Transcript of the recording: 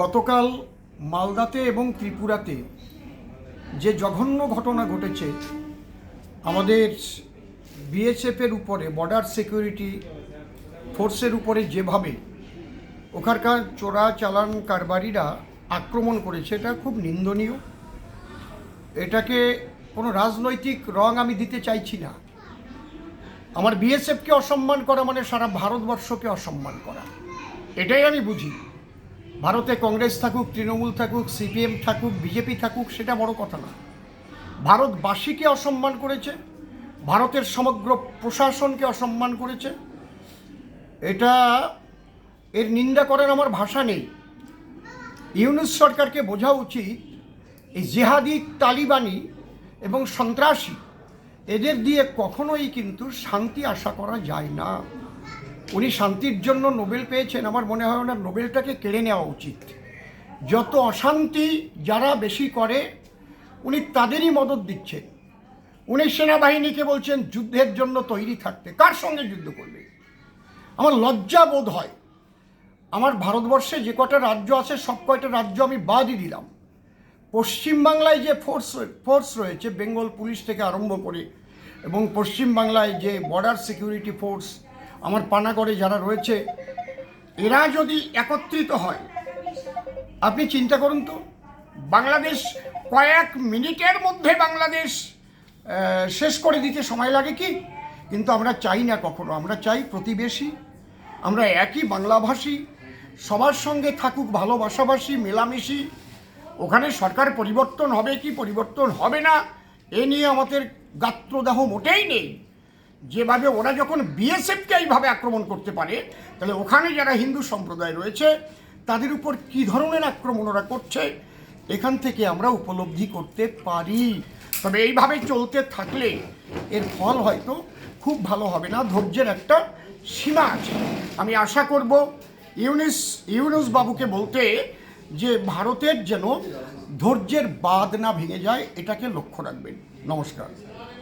গতকাল মালদাতে এবং ত্রিপুরাতে যে জঘন্য ঘটনা ঘটেছে, আমাদের বিএসএফের উপরে বর্ডার সিকিউরিটি ফোর্সের উপরে যেভাবে ওখানকার চোরা চালান কারবারিরা আক্রমণ করেছে, এটা খুব নিন্দনীয়। এটাকে কোনো রাজনৈতিক রং আমি দিতে চাইছি না। আমার বিএসএফকে অসম্মান করা মানে সারা ভারতবর্ষকে অসম্মান করা। এটাই আমি বুঝি। ভারতে কংগ্রেস থাকুক, তৃণমূল থাকুক, সিপিএম থাকুক, বিজেপি থাকুক, সেটা বড় কথা না। ভারতবাসীকে অসম্মান করেছে, ভারতের সমগ্র প্রশাসনকে অসম্মান করেছে। এটা এর নিন্দা করার আমার ভাষা নেই। ইউনুস সরকারকে বোঝা উচিত, এই জেহাদি, তালিবানি এবং সন্ত্রাসী, এদের দিয়ে কখনোই কিন্তু শান্তি আশা করা যায় না। উনি শান্তির জন্য নোবেল পেয়েছেন। আমার মনে হয় ওনার নোবেলটাকে কেড়ে নেওয়া উচিত। যত অশান্তি যারা বেশি করে, উনি তাদেরই মদত দিচ্ছেন। উনি সেনাবাহিনীকে বলছেন, যুদ্ধের জন্য তৈরি থাকতে। কার সঙ্গে যুদ্ধ করবে? আমার লজ্জা বোধ হয়। আমার ভারতবর্ষে যে কটা রাজ্য আছে, সব কয়টা রাজ্য আমি বাদই দিলাম। পশ্চিমবাংলায় যে ফোর্স ফোর্স রয়েছে, বেঙ্গল পুলিশ থেকে আরম্ভ করে, এবং পশ্চিমবাংলায় যে বর্ডার সিকিউরিটি ফোর্স আমার পানাগড়ে যারা রয়েছে, এরা যদি একত্রিত হয়, আপনি চিন্তা করুন তো, বাংলাদেশ কয়েক মিনিটের মধ্যে বাংলাদেশ শেষ করে দিতে সময় লাগে কি? কিন্তু আমরা চাই না কখনো, আমরা চাই প্রতিবেশী, আমরা একই বাংলাভাষী, সবার সঙ্গে থাকুক ভালোবাসাবাসী, মেলামেশি, ওখানে সরকার পরিবর্তন হবে কি, পরিবর্তন হবে না, এ নিয়ে আমাদের গাত্রদাহ মোটেই নেই। যেভাবে ওরা যখন বিএসএফকে এইভাবে আক্রমণ করতে পারে, তাহলে ওখানে যারা হিন্দু সম্প্রদায় রয়েছে, তাদের উপর কি ধরনের আক্রমণ ওরা করছে, এখান থেকে আমরা উপলব্ধি করতে পারি। তবে এইভাবে চলতে থাকলে এর ফল হয়তো খুব ভালো হবে না, ধৈর্যের একটা সীমা আছে। আমি আশা করব ইউনিস, ইউনুস বাবুকে বলতে যে ভারতের যেন ধৈর্যের বাদ না ভেঙে যায়, এটাকে লক্ষ্য রাখবেন। নমস্কার।